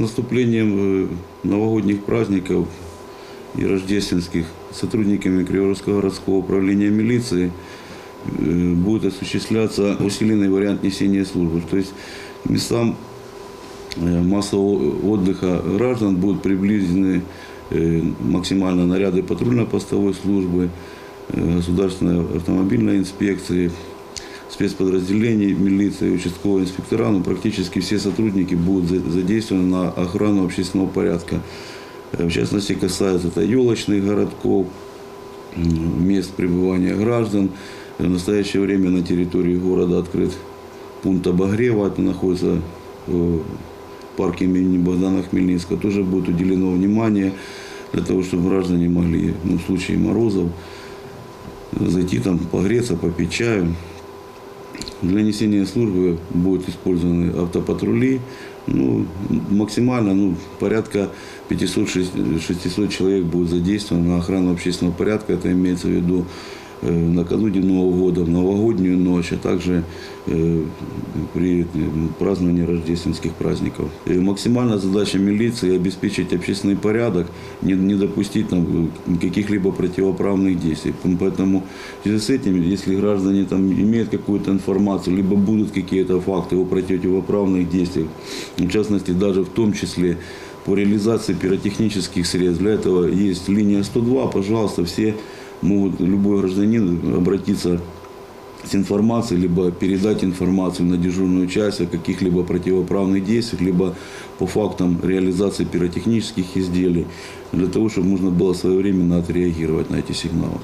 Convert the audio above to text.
наступлением э, новогодних праздников и рождественских сотрудниками Криворского городского управления милиции э, будет осуществляться усиленный вариант несения службы. То есть местам э, массового отдыха граждан будут приближены э, максимально наряды патрульно-постовой службы, государственной автомобильной инспекции, спецподразделений милиции, участковые инспектора, ну, практически все сотрудники будут за- задействованы на охрану общественного порядка. Э, В частности, касается это елочных городков, мест пребывания граждан. Э, В настоящее время на территории города открыт пункт обогрева, это находится в парке имени Богдана Хмельницкого. Тоже будет уделено внимание для того, чтобы граждане могли ну, в случае морозов зайти там погреться, попить чаю. Для несения службы будут использованы автопатрули. Ну, максимально ну, порядка 500-600 человек будет задействовано на охрану общественного порядка. Это имеется в виду накануне Нового года, в новогоднюю ночь, а также при праздновании рождественских праздников. И максимальная задача милиции обеспечить общественный порядок, не, не допустить там, э, каких-либо противоправных действий. Поэтому в связи с этим, если граждане там имеют какую-то информацию, либо будут какие-то факты о противоправных действиях, в частности, даже в том числе по реализации пиротехнических средств, для этого есть линия 102, пожалуйста, все могут, любой гражданин обратиться с информацией, либо передать информацию на дежурную часть о каких-либо противоправных действиях, либо по фактам реализации пиротехнических изделий, для того, чтобы можно было своевременно отреагировать на эти сигналы.